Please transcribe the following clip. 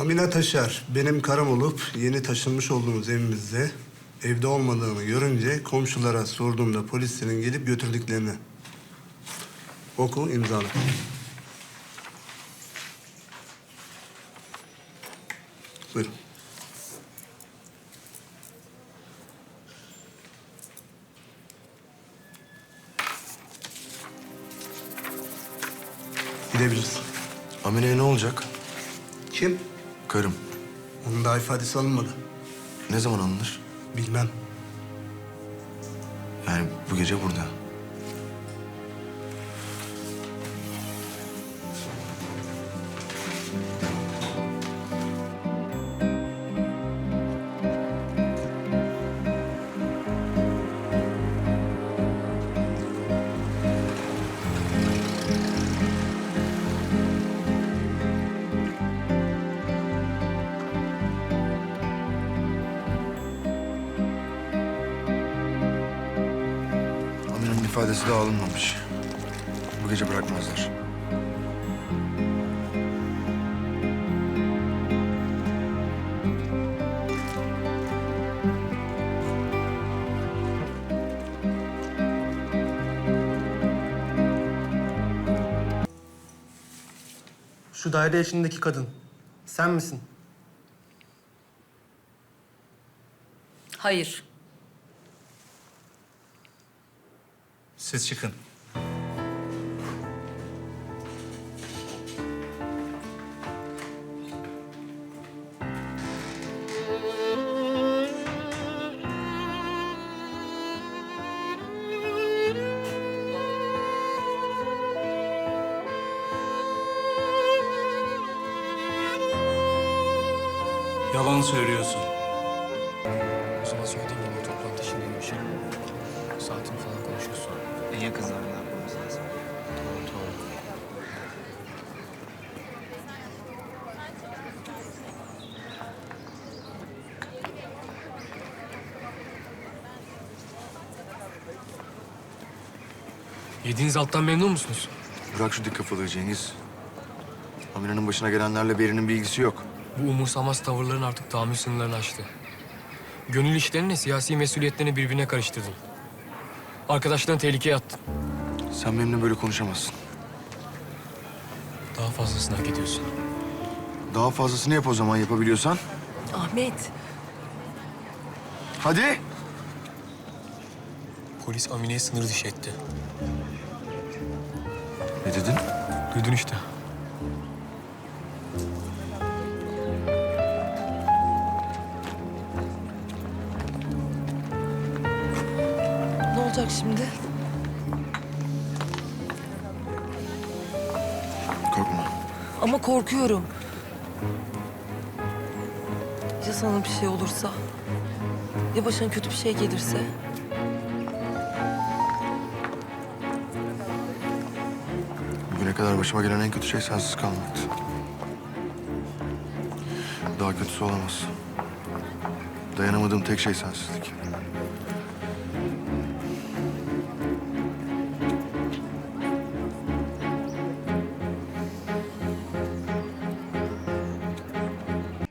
Amine Taşar, benim karım olup yeni taşınmış olduğumuz evimizde evde olmadığını görünce komşulara sorduğumda polislerin gelip götürdüklerini. Oku, imzala. Buyurun. Gidebilirsin. Amine'ye ne olacak? Kim? Karım. Onun daha ifadesi alınmadı. Ne zaman alınır? Bilmem. Yani bu gece burada. İfadesi daha alınmamış. Bu gece bırakmazlar. Şu daire yaşındaki kadın. Sen misin? Hayır. Siz çıkın. Yalan söylüyorsun. O zaman söylediğim gibi toplantı şimdiymiş. Saatini falan konuşuruz sonra. En yakın zamanda yapmamız lazım. Tamam, tamam. Yediğiniz alttan memnun musunuz? Bırak şu dik kafalığı Cengiz. Amine'nin başına gelenlerle Beri'nin bir ilgisi yok. Bu umursamaz tavırların artık tahammül sınırlarını aştı. Gönül işlerini siyasi mesuliyetlerini birbirine karıştırdın. Arkadaşlarını tehlikeye attın. Sen benimle böyle konuşamazsın. Daha fazlasını hak ediyorsun. Daha fazlasını yap o zaman yapabiliyorsan. Ahmet. Hadi. Polis Amine'yi sınır dışı etti. Ne dedin? Duydun işte. Olacak şimdi? Korkma. Ama korkuyorum. Ya sana bir şey olursa? Ya başına kötü bir şey gelirse? Bugüne kadar başıma gelen en kötü şey sensiz kalmaktı. Daha kötüsü olamaz. Dayanamadığım tek şey sensizlik.